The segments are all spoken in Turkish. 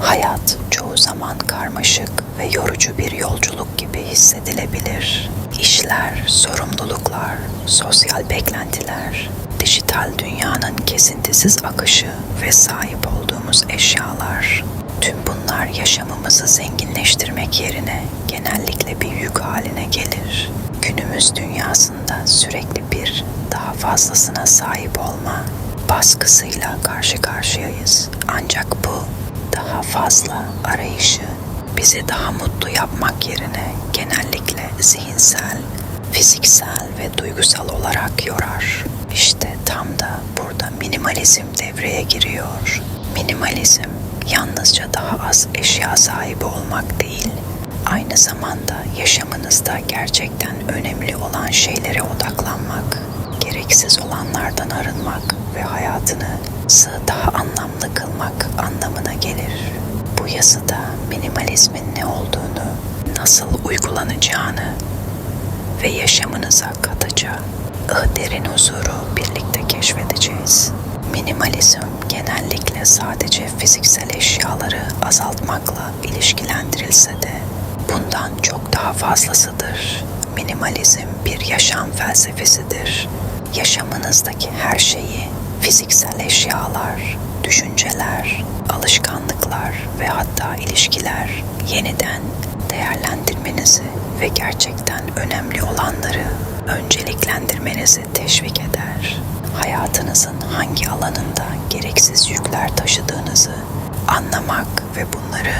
Hayat çoğu zaman karmaşık ve yorucu bir yolculuk gibi hissedilebilir. İşler, sorumluluklar, sosyal beklentiler, dijital dünyanın kesintisiz akışı ve sahip olduğumuz eşyalar. Tüm bunlar yaşamımızı zenginleştirmek yerine genellikle bir yük haline gelir. Günümüz dünyasında sürekli bir daha fazlasına sahip olma baskısıyla karşı karşıyayız. Ancak bu daha fazla arayışı bizi daha mutlu yapmak yerine genellikle zihinsel, fiziksel ve duygusal olarak yorar. İşte tam da burada minimalizm devreye giriyor. Minimalizm yalnızca daha az eşya sahibi olmak değil, aynı zamanda yaşamınızda gerçekten önemli olan şeylere odaklanmak, gereksiz olanlardan arınmak ve hayatını sığ daha anlamlı kılmak anlamına gelir. Bu yazıda minimalizmin ne olduğunu, nasıl uygulanacağını ve yaşamınıza katacağı derin huzuru birlikte keşfedeceğiz. Minimalizm genellikle sadece fiziksel eşyaları azaltmakla ilişkilendirilse de bundan çok daha fazlasıdır. Minimalizm bir yaşam felsefesidir. Yaşamınızdaki her şeyi fiziksel eşyalar, düşünceler, alışkanlıklar ve hatta ilişkiler yeniden değerlendirmenizi ve gerçekten önemli olanları önceliklendirmenizi teşvik eder. Hayatınızın hangi alanında gereksiz yükler taşıdığınızı anlamak ve bunları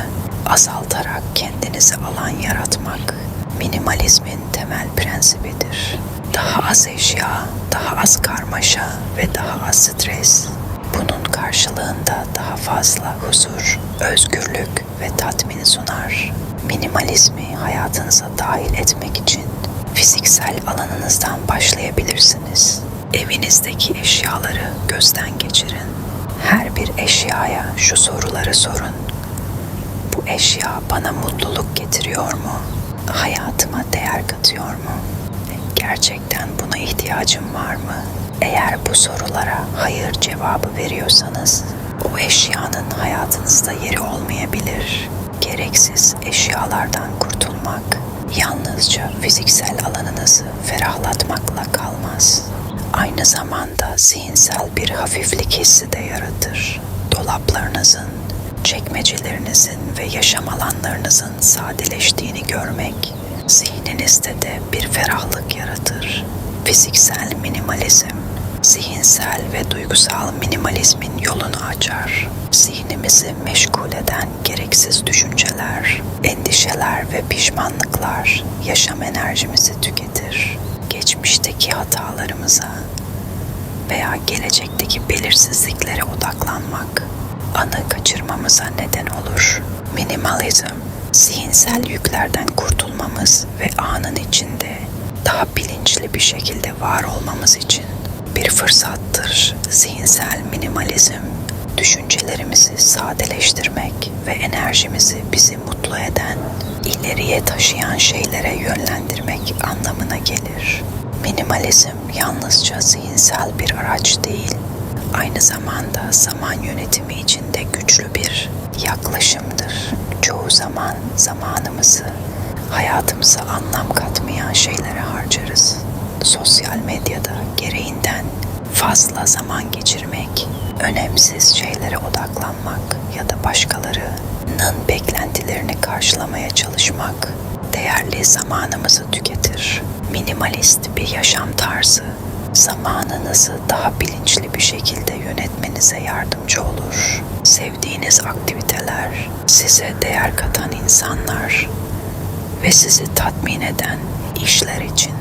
azaltarak kendinize alan yaratmak minimalizmin temel prensibidir. Daha az eşya, daha az karmaşa ve daha az stres. Bunun karşılığında daha fazla huzur, özgürlük ve tatmin sunar. Minimalizmi hayatınıza dahil etmek için fiziksel alanınızdan başlayabilirsiniz. Evinizdeki eşyaları gözden geçirin. Her bir eşyaya şu soruları sorun. Bu eşya bana mutluluk getiriyor mu? Hayatıma değer katıyor mu? Gerçekten buna ihtiyacım var mı? Eğer bu sorulara hayır cevabı veriyorsanız o eşyanın hayatınızda yeri olmayabilir. Gereksiz eşyalardan kurtulmak yalnızca fiziksel alanınızı ferahlatmakla kalmaz. Aynı zamanda zihinsel bir hafiflik hissi de yaratır. Dolaplarınızın, çekmecelerinizin ve yaşam alanlarınızın sadeleştiğini görmek zihninizde de bir ferahlık yaratır. Fiziksel minimalizm, zihinsel ve duygusal minimalizmin yolunu açar. Zihnimizi meşgul eden gereksiz düşünceler, endişeler ve pişmanlıklar yaşam enerjimizi tüketir. Geçmişteki hatalarımıza veya gelecekteki belirsizliklere odaklanmak anı kaçırmamıza neden olur. Minimalizm, zihinsel yüklerden kurtulmamız ve anın içinde daha bilinçli bir şekilde var olmamız için bir fırsattır. Zihinsel minimalizm, düşüncelerimizi sadeleştirmek ve enerjimizi bizi mutlu eden, ileriye taşıyan şeylere yönlendirmek anlamına gelir. Minimalizm yalnızca zihinsel bir araç değil, aynı zamanda zaman yönetimi içinde güçlü bir yaklaşımdır. Çoğu zaman zamanımızı hayatımıza anlam katmayan şeylere harcarız. Sosyal medyada gereğinden fazla zaman geçirmek, önemsiz şeylere odaklanmak ya da başkalarının beklentilerini karşılamaya çalışmak değerli zamanımızı tüketir. Minimalist bir yaşam tarzı zamanınızı daha bilinçli bir şekilde yönetmenize yardımcı olur. Sevdiğiniz aktiviteler, size değer katan insanlar ve sizi tatmin eden işler için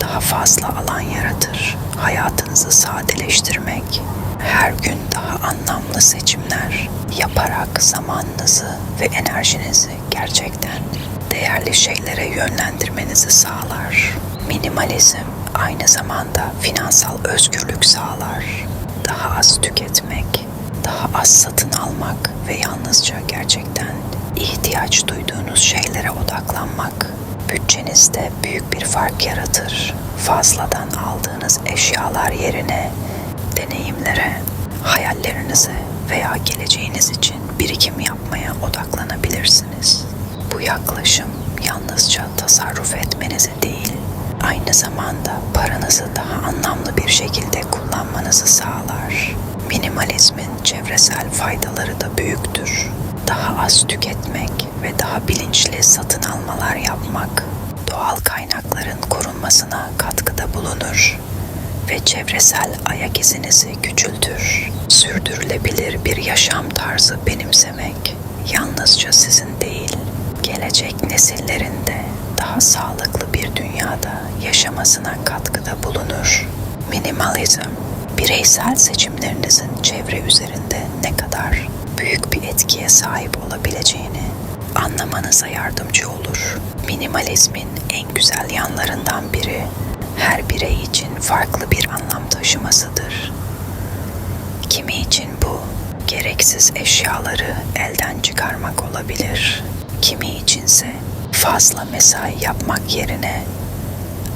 daha fazla alan yaratır. Hayatınızı sadeleştirmek, her gün daha anlamlı seçimler yaparak zamanınızı ve enerjinizi gerçekten değerli şeylere yönlendirmenizi sağlar. Minimalizm aynı zamanda finansal özgürlük sağlar. Daha az tüketmek, daha az satın almak ve yalnızca gerçekten ihtiyaç duyduğunuz şeylere odaklanmak bütçenizde büyük bir fark yaratır. Fazladan aldığınız eşyalar yerine deneyimlere, hayallerinize veya geleceğiniz için birikim yapmaya odaklanabilirsiniz. Bu yaklaşım yalnızca tasarruf etmenizi değil, aynı zamanda paranızı daha anlamlı bir şekilde kullanmanızı sağlar. Minimalizmin çevresel faydaları da büyüktür. Daha az tüketmek ve daha bilinçli satın almalar yapmak doğal kaynakların korunmasına katkıda bulunur ve çevresel ayak izinizi küçültür. Sürdürülebilir bir yaşam tarzı benimsemek yalnızca sizin değil, gelecek nesillerin de daha sağlıklı bir dünyada yaşamasına katkıda bulunur. Minimalizm, bireysel seçimlerinizin çevre üzerinde ne kadar büyük bir etkiye sahip olabileceğini anlamanıza yardımcı olur. Minimalizmin en güzel yanlarından biri her birey için farklı bir anlam taşımasıdır. Kimi için bu gereksiz eşyaları elden çıkarmak olabilir. Kimi içinse fazla mesai yapmak yerine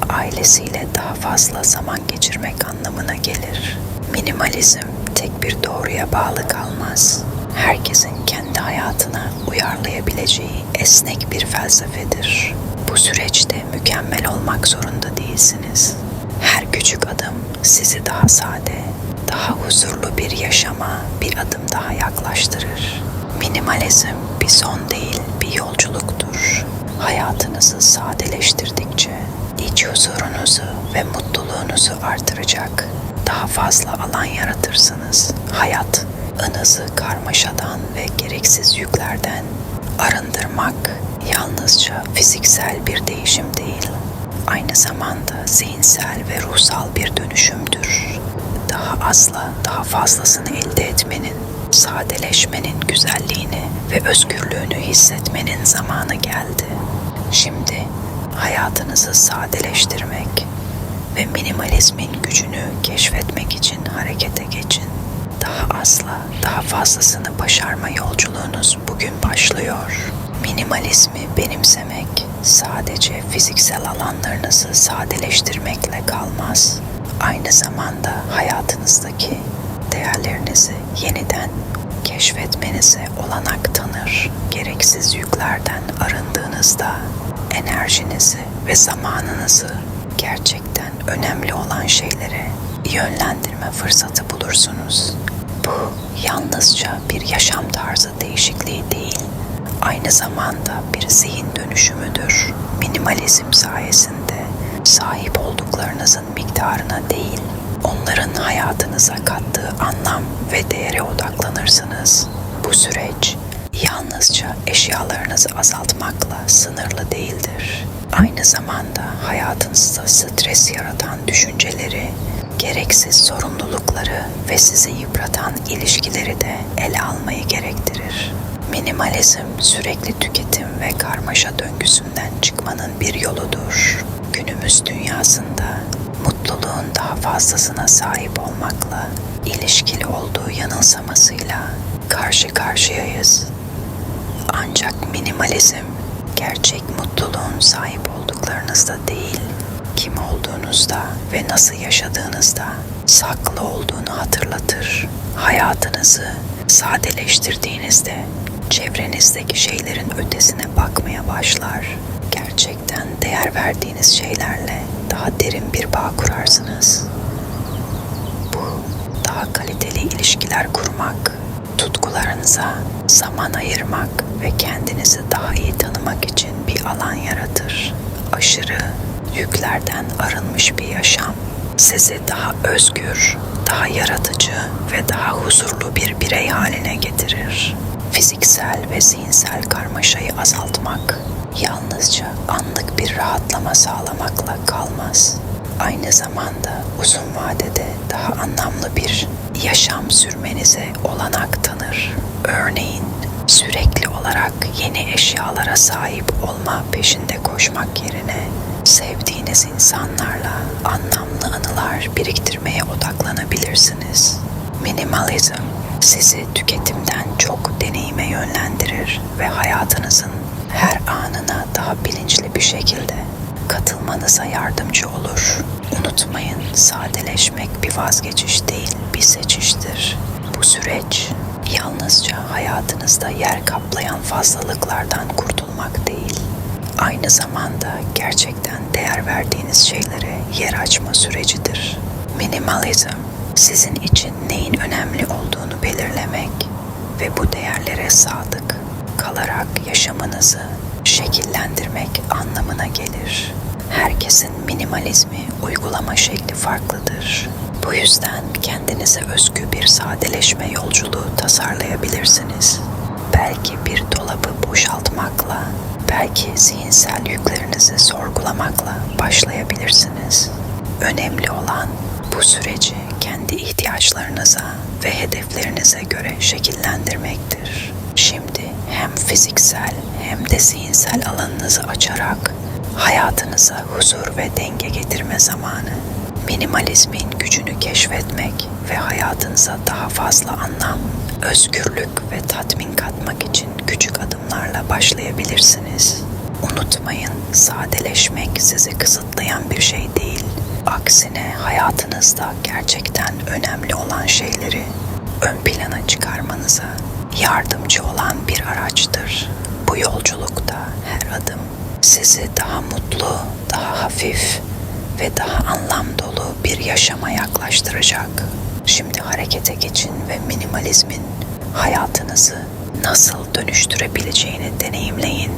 ailesiyle daha fazla zaman geçirmek anlamına gelir. Minimalizm tek bir doğruya bağlı kalmaz. Herkesin kendi hayatına uyarlayabileceği esnek bir felsefedir. Bu süreçte mükemmel olmak zorunda değilsiniz. Her küçük adım sizi daha sade, daha huzurlu bir yaşama bir adım daha yaklaştırır. Minimalizm bir son değil, bir yolculuktur. Hayatınızı sadeleştirdikçe iç huzurunuzu ve mutluluğunuzu artıracak daha fazla alan yaratırsınız. Hayat ınızı karmaşadan ve gereksiz yüklerden arındırmak yalnızca fiziksel bir değişim değil, aynı zamanda zihinsel ve ruhsal bir dönüşümdür. Daha azla daha fazlasını elde etmenin, sadeleşmenin güzelliğini ve özgürlüğünü hissetmenin zamanı geldi. Şimdi hayatınızı sadeleştirmek ve minimalizmin gücünü keşfetmek için harekete geçin. Daha azla, daha fazlasını başarma yolculuğunuz bugün başlıyor. Minimalizmi benimsemek sadece fiziksel alanlarınızı sadeleştirmekle kalmaz. Aynı zamanda hayatınızdaki değerlerinizi yeniden keşfetmenize olanak tanır. Gereksiz yüklerden arındığınızda enerjinizi ve zamanınızı gerçekten önemli olan şeylere yönlendirme fırsatı bulursunuz. Bu yalnızca bir yaşam tarzı değişikliği değil, aynı zamanda bir zihin dönüşümüdür. Minimalizm sayesinde sahip olduklarınızın miktarına değil, onların hayatınıza kattığı anlam ve değere odaklanırsınız. Bu süreç yalnızca eşyalarınızı azaltmakla sınırlı değildir. Aynı zamanda hayatınızda stres yaratan düşünceleri, gereksiz sorumlulukları ve sizi yıpratan ilişkileri de ele almayı gerektirir. Minimalizm sürekli tüketim ve karmaşa döngüsünden çıkmanın bir yoludur. Günümüz dünyasında mutluluğun daha fazlasına sahip olmakla ilişkili olduğu yanılsamasıyla karşı karşıyayız. Ancak minimalizm gerçek mutluluğun sahip olduklarınızda değil, kim olduğunuzda ve nasıl yaşadığınızda saklı olduğunu hatırlatır. Hayatınızı sadeleştirdiğinizde çevrenizdeki şeylerin ötesine bakmaya başlar. Gerçekten değer verdiğiniz şeylerle daha derin bir bağ kurarsınız. Bu daha kaliteli ilişkiler kurmak, tutkularınıza zaman ayırmak ve kendinizi daha iyi tanımak için bir alan yaratır. Aşırı yüklerden arınmış bir yaşam sizi daha özgür, daha yaratıcı ve daha huzurlu bir birey haline getirir. Fiziksel ve zihinsel karmaşayı azaltmak yalnızca anlık bir rahatlama sağlamakla kalmaz. Aynı zamanda uzun vadede daha anlamlı bir yaşam sürmenize olanak tanır. Örneğin sürekli olarak yeni eşyalara sahip olma peşinde koşmak yerine sevdiğiniz insanlarla anlamlı anılar biriktirmeye odaklanabilirsiniz. Minimalizm sizi tüketimden çok deneyime yönlendirir ve hayatınızın her anına daha bilinçli bir şekilde katılmanıza yardımcı olur. Unutmayın, sadeleşmek bir vazgeçiş değil, bir seçiştir. Bu süreç yalnızca hayatınızda yer kaplayan fazlalıklardan kurtulmak değil, aynı zamanda gerçekten değer verdiğiniz şeylere yer açma sürecidir. Minimalizm, sizin için neyin önemli olduğunu belirlemek ve bu değerlere sadık kalarak yaşamınızı şekillendirmek anlamına gelir. Herkesin minimalizmi uygulama şekli farklıdır. Bu yüzden kendinize özgü bir sadeleşme yolculuğu tasarlayabilirsiniz. Belki bir dolabı boşaltmakla, belki zihinsel yüklerinizi sorgulamakla başlayabilirsiniz. Önemli olan bu süreci kendi ihtiyaçlarınıza ve hedeflerinize göre şekillendirmektir. Şimdi hem fiziksel hem de zihinsel alanınızı açarak hayatınıza huzur ve denge getirme zamanı. Minimalizmin gücünü keşfetmek ve hayatınıza daha fazla anlam, özgürlük ve tatmin katmak için küçük adımlarla başlayabilirsiniz. Unutmayın, sadeleşmek sizi kısıtlayan bir şey değil. Aksine hayatınızda gerçekten önemli olan şeyleri ön plana çıkarmanıza yardımcı olan bir araçtır. Bu yolculukta her adım sizi daha mutlu, daha hafif ve daha anlam dolu bir yaşama yaklaştıracak. Şimdi harekete geçin ve minimalizmin hayatınızı nasıl dönüştürebileceğini deneyimleyin.